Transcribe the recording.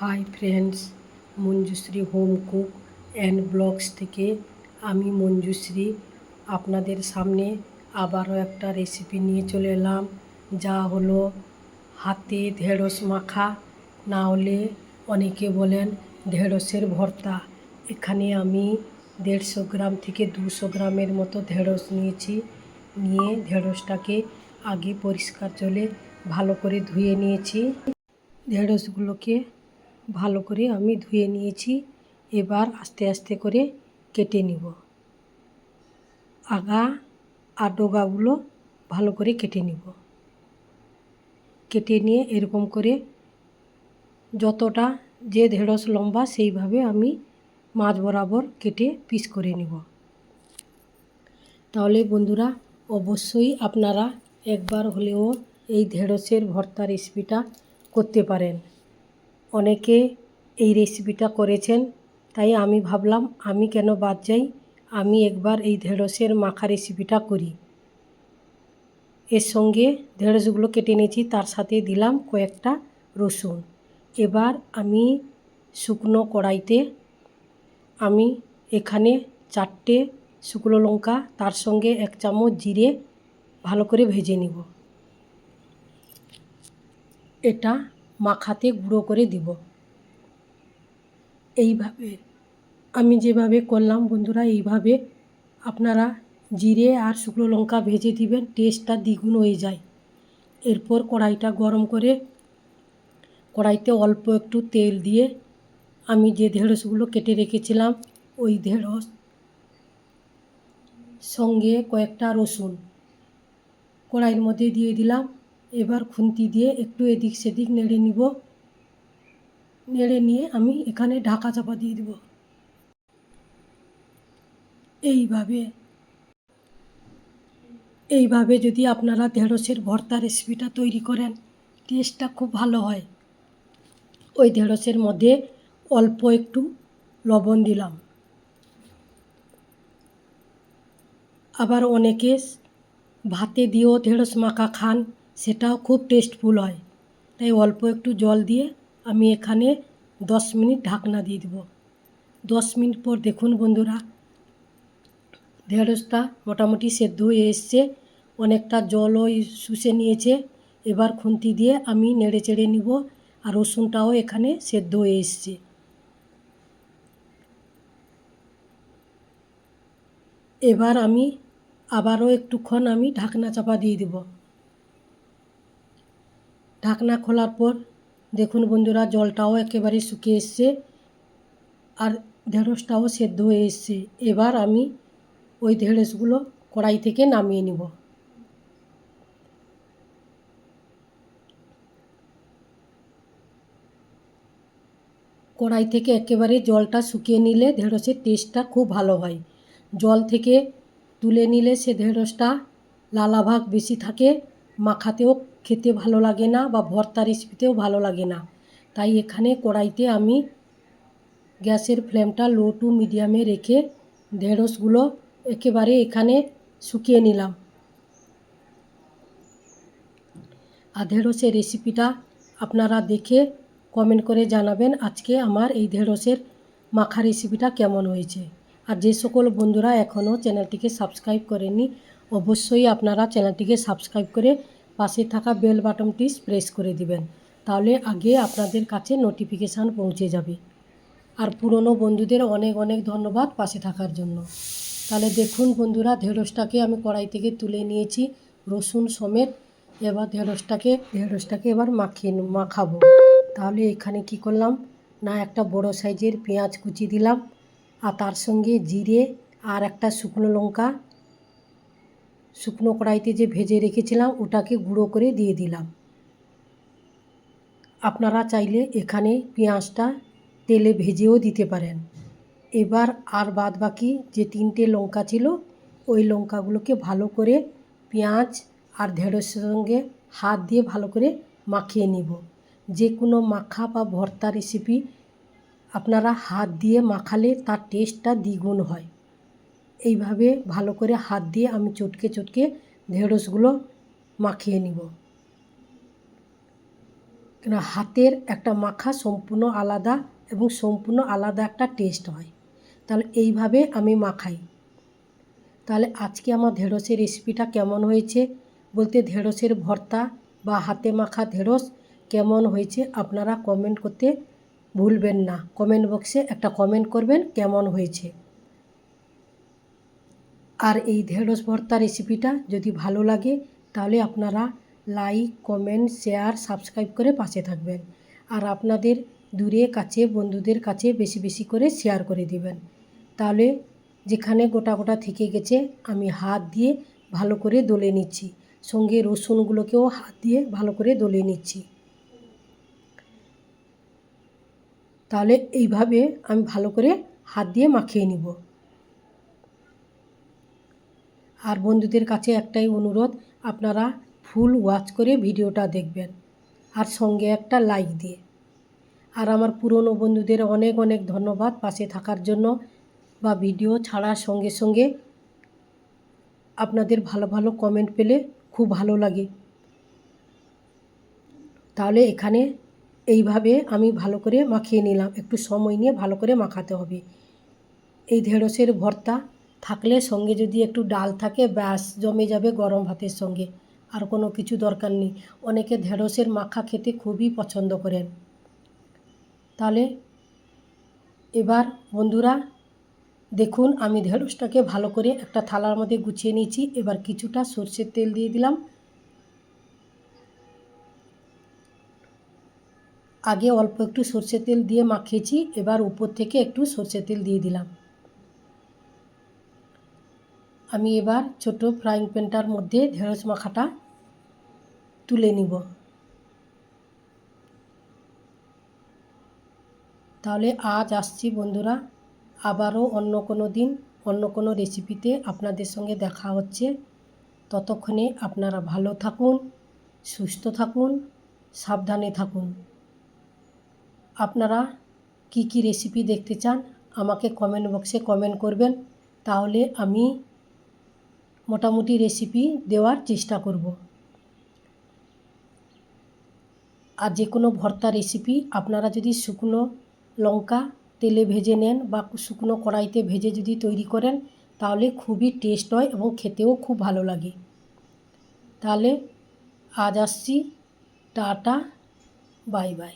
Hi friends, Manjushree home cook and blogs থেকে আমি মঞ্জুশ্রী। আপনাদের সামনে আবারও একটা রেসিপি নিয়ে চলে এলাম, যা হলো হাতে ঢেঁড়স মাখা। না হলে অনেকে বলেন ঢেঁড়সের ভর্তা। এখানে আমি দেড়শো গ্রাম থেকে দুশো গ্রামের মতো ঢেঁড়স নিয়েছি। নিয়ে ঢেঁড়সটাকে আগে পরিষ্কার জলে ভালো করে ধুয়ে নিয়েছি। ঢেঁড়সগুলোকে ভালো করে আমি ধুয়ে নিয়েছি। এবার আস্তে আস্তে করে কেটে নিব। আগা আর ডোগাগুলো ভালো করে কেটে নিব। কেটে নিয়ে এরকম করে যতটা যে ঢেঁড়স লম্বা সেইভাবে আমি মাছ বরাবর কেটে পিস করে নিব। তাহলে বন্ধুরা, অবশ্যই আপনারা একবার হলেও এই ঢেঁড়সের ভর্তা রেসিপিটা করতে পারেন। অনেকে এই রেসিপিটা করেছেন, তাই আমি ভাবলাম আমি কেন বাদ যাই? আমি একবার এই ঢেঁড়সের মাখা রেসিপিটা করি। এর সঙ্গে ঢেঁড়সগুলো কেটে নিয়েছি তার সাথে দিলাম কয়েকটা রসুন। এবার আমি শুকনো কড়াইতে আমি এখানে চারটে শুকনো লঙ্কা, তার সঙ্গে এক চামচ জিরে ভালো করে ভেজে নিব। এটা মাখাতে গুঁড়ো করে দিব। এইভাবে, আমি যেভাবে করলাম বন্ধুরা, এইভাবে আপনারা জিরে আর শুকনো লঙ্কা ভেজে দিবেন টেস্টটা দ্বিগুণ হয়ে যায়। এরপর কড়াইটা গরম করে কড়াইতে অল্প একটু তেল দিয়ে আমি যে ঢেঁড়সগুলো কেটে রেখেছিলাম, ওই ঢেঁড়স সঙ্গে কয়েকটা রসুন। কড়াইয়ের মধ্যে দিয়ে দিলাম এবার খুন্তি দিয়ে একটু এদিক সেদিক নেড়ে নিব। নেড়ে নিয়ে আমি এখানে ঢাকা চাপা দিয়ে দেব। এইভাবে এইভাবে যদি আপনারা ঢেঁড়সের ভর্তা রেসিপিটা তৈরি করেন টেস্টটা খুব ভালো হয়। ওই ঢেঁড়সের মধ্যে অল্প একটু লবণ দিলাম। আবার অনেকে ভাতে দিয়েও ঢেঁড়স মাখা খান। সেটাও খুব টেস্টফুল হয়। তাই অল্প একটু জল দিয়ে আমি এখানে দশ মিনিট ঢাকনা দিয়ে দেব। দশ মিনিট পর দেখুন বন্ধুরা, ঢেঁড়সটা মোটামুটি সেদ্ধ হয়ে এসছে, অনেকটা জলও শুষে নিয়েছে। এবার খুন্তি দিয়ে আমি নেড়ে চেড়ে নিব আর রসুনটাও এখানে সেদ্ধ হয়ে এসছে। এবার আমি আবারও একটুক্ষণ আমি ঢাকনা চাপা দিয়ে দেব। ঢাকনা খোলার পর দেখুন বন্ধুরা, জলটাও একেবারে শুকিয়ে এসছে আর ঢেঁড়সটাও সেদ্ধ হয়ে এসছে। এবার আমি ওই ঢেঁড়সগুলো কড়াই থেকে নামিয়ে নেব। কড়াই থেকে একেবারে জলটা শুকিয়ে নিলে ঢেঁড়সের টেস্টটা খুব ভালো হয়। জল থেকে তুলে নিলে সে ঢেঁড়সটা লালাভাগ বেশি থাকে মাখাতেও খেতে ভালো লাগে না বা ভর্তা রেসিপিতেও ভালো লাগে না। তাই এখানে কড়াইতে আমি গ্যাসের ফ্লেমটা লো টু মিডিয়ামে রেখে ঢেঁড়সগুলো একেবারে এখানে শুকিয়ে নিলাম। আর ঢেঁড়সের রেসিপিটা আপনারা দেখে কমেন্ট করে জানাবেন আজকে আমার এই ঢেঁড়সের মাখা রেসিপিটা কেমন হয়েছে। আর যে সকল বন্ধুরা এখনও চ্যানেলটিকে সাবস্ক্রাইব করেননি অবশ্যই আপনারা চ্যানেলটিকে সাবস্ক্রাইব করে পাশে থাকা বেল বাটনটি প্রেস করে দিবেন, তাহলে আগে আপনাদের কাছে নোটিফিকেশান পৌঁছে যাবে। আর পুরনো বন্ধুদের অনেক অনেক ধন্যবাদ পাশে থাকার জন্য। তাহলে দেখুন বন্ধুরা, ঢেঁড়সটাকে আমি কড়াই থেকে তুলে নিয়েছি, রসুন সমেত। এবার ঢেঁড়সটাকে ঢেঁড়সটাকে এবার মাখিয়ে মাখাবো। তাহলে এখানে কি করলাম? না, একটা বড় সাইজের পেঁয়াজ কুচি দিলাম। আর তার সঙ্গে জিরে আর একটা শুকনো লঙ্কা শুকনো কড়াইতে যে ভেজে রেখেছিলাম, ওটাকে গুঁড়ো করে দিয়ে দিলাম। আপনারা চাইলে এখানে পেঁয়াজটা তেলে ভেজেও দিতে পারেন। এবার আর বাদ বাকি যে তিনটে লঙ্কা ছিল, ওই লঙ্কাগুলোকে ভালো করে পেঁয়াজ আর ঢেঁড়সের সঙ্গে হাত দিয়ে ভালো করে মাখিয়ে নিব। যে কোনো মাখা বা ভর্তা রেসিপি আপনারা হাত দিয়ে মাখালে তার টেস্টটা দ্বিগুণ হয়। এইভাবে ভালো করে হাত দিয়ে আমি চটকে চটকে ঢেঁড়সগুলো মাখিয়ে নিব। কেন হাতের একটা মাখা সম্পূর্ণ আলাদা এবং সম্পূর্ণ আলাদা একটা টেস্ট হয়। তাহলে এইভাবে আমি মাখাই। তাহলে আজকে আমার ঢেঁড়সের রেসিপিটা কেমন হয়েছে? বলতে ঢেঁড়সের ভর্তা বা হাতে মাখা ঢেঁড়স কেমন হয়েছে আপনারা কমেন্ট করতে ভুলবেন না। কমেন্ট বক্সে একটা কমেন্ট করবেন কেমন হয়েছে। আর এই ঢেঁড়স ভর্তা রেসিপিটা যদি ভালো লাগে, তাহলে আপনারা লাইক কমেন্ট শেয়ার সাবস্ক্রাইব করে পাশে থাকবেন। আর আপনাদের দূরে কাছে, বন্ধুদের কাছে বেশি বেশি করে শেয়ার করে দিবেন। তাহলে যেখানে গোটা গোটা থেকে গেছে, আমি হাত দিয়ে ভালো করে দলে নিচ্ছি। সঙ্গে রসুনগুলোকেও হাত দিয়ে ভালো করে দলে নিচ্ছি। তাহলে এইভাবে আমি ভালো করে হাত দিয়ে মাখিয়ে নিব। আর বন্ধুদের কাছে একটাই অনুরোধ, আপনারা ফুল ওয়াচ করে ভিডিওটা দেখবেন আর সঙ্গে একটা লাইক দিয়ে। আর আমার পুরনো বন্ধুদের অনেক অনেক ধন্যবাদ পাশে থাকার জন্য বা ভিডিও ছাড়ার সঙ্গে সঙ্গে। আপনাদের ভালো ভালো কমেন্ট পেলে খুব ভালো লাগে। তাহলে এখানে এইভাবে আমি ভালো করে মাখিয়ে নিলাম। একটু সময় নিয়ে ভালো করে মাখাতে হবে। এই ঢেঁড়সের ভর্তা থাকলে সঙ্গে যদি একটু ডাল থাকে, ব্যাস, জমে যাবে গরম ভাতের সঙ্গে। আর কোনো কিছু দরকার নেই। অনেকে ঢেঁড়সের মাখা খেতে খুবই পছন্দ করেন। তাহলে এবার বন্ধুরা, দেখুন, আমি ঢেঁড়সটাকে ভালো করে একটা থালার মধ্যে গুছিয়ে নিয়েছি। এবার কিছুটা সর্ষের তেল দিয়ে দিলাম। আগে অল্প একটু সর্ষের তেল দিয়ে মাখিয়েছি। এবার উপর থেকে একটু সর্ষের তেল দিয়ে দিলাম। আমি এবার ছোট ফ্রাইং প্যানটার মধ্যে ঢেঁড়স মাখাটা তুলে নিব। তাহলে আজ আসছি বন্ধুরা, আবারও অন্য কোনো দিন, অন্য কোনো রেসিপিতে আপনাদের সঙ্গে দেখা হচ্ছে। ততক্ষণে আপনারা ভালো থাকুন, সুস্থ থাকুন, সাবধানে থাকুন। আপনারা কি কি রেসিপি দেখতে চান আমাকে কমেন্ট বক্সে কমেন্ট করবেন। তাহলে আমি মোটামুটি রেসিপি দেওয়ার চেষ্টা করব। আর যে কোনো ভর্তা রেসিপি আপনারা যদি শুকনো লঙ্কা তেলে ভেজে নেন বা শুকনো কড়াইতে ভেজে যদি তৈরি করেন, তাহলে খুবই টেস্ট হয় এবং খেতেও খুব ভালো লাগে। তাহলে আজ আসছি, টাটা বাই বাই